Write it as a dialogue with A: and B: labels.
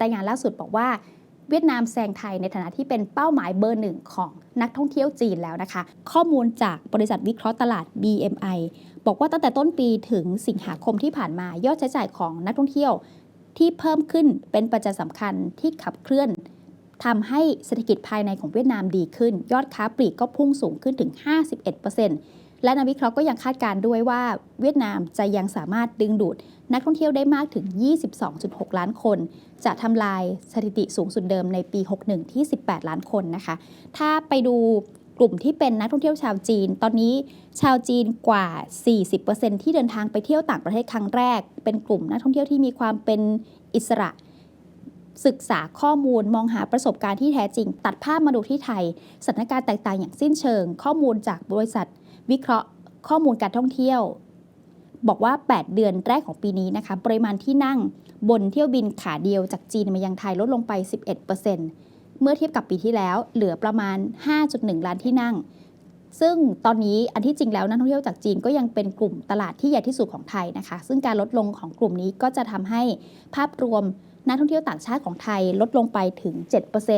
A: รายงานล่าสุดบอกว่าเวียดนามแซงไทยในฐานะที่เป็นเป้าหมายเบอร์หนึ่งของนักท่องเที่ยวจีนแล้วนะคะ ข้อมูลจากบริษัทวิเคราะห์ตลาด BMI บอกว่าตั้งแต่ต้นปีถึงสิงหาคมที่ผ่านมายอดใช้จ่ายของนักท่องเที่ยว ที่เพิ่มขึ้นเป็นปัจจัยสำคัญที่ขับเคลื่อนทำให้เศรษฐกิจภายในของเวียดนามดีขึ้น ยอดค้าปลีกก็พุ่งสูงขึ้นถึง 51% และนักวิเคราะห์ก็ยังคาดการณ์ด้วยว่าเวียดนามจะยังสามารถดึงดูด นักท่องเที่ยวได้มากถึง 22.6 ล้านคน จะทำลายสถิติสูงสุดเดิมในปี 61 ที่ 18 ล้านคนนะคะ ถ้าไปดูกลุ่มที่เป็นนักท่องเที่ยวชาวจีน ตอนนี้ชาวจีนกว่า 40%ที่เดินทางไปเที่ยวต่างประเทศครั้งแรก เป็นกลุ่มนักท่องเที่ยวที่มีความเป็นอิสระศึกษาข้อมูลมองหาประสบการณ์ที่แท้จริง ตัดภาพมาดูที่ไทยสถานการณ์แตกต่างอย่างสิ้นเชิง ข้อมูลจากบริษัท วิเคราะห์ข้อมูลการท่องเที่ยว บอกว่า 8 เดือนแรกของปีนี้นะคะ ปริมาณที่นั่งบนเที่ยวบินขาเดียวจากจีนมายังไทยลดลงไป 11%เมื่อเทียบกับปีที่แล้ว เหลือประมาณ 5.1 ล้านที่นั่ง ซึ่งตอนนี้อันที่จริงแล้วนักท่องเที่ยวจากจีนก็ยังเป็นกลุ่มตลาดที่ใหญ่ที่สุดของไทยนะคะ ซึ่งการลดลงของกลุ่มนี้ก็จะทำให้ภาพรวมนักท่องเที่ยวต่างชาติของไทยลดลงไปถึง 7%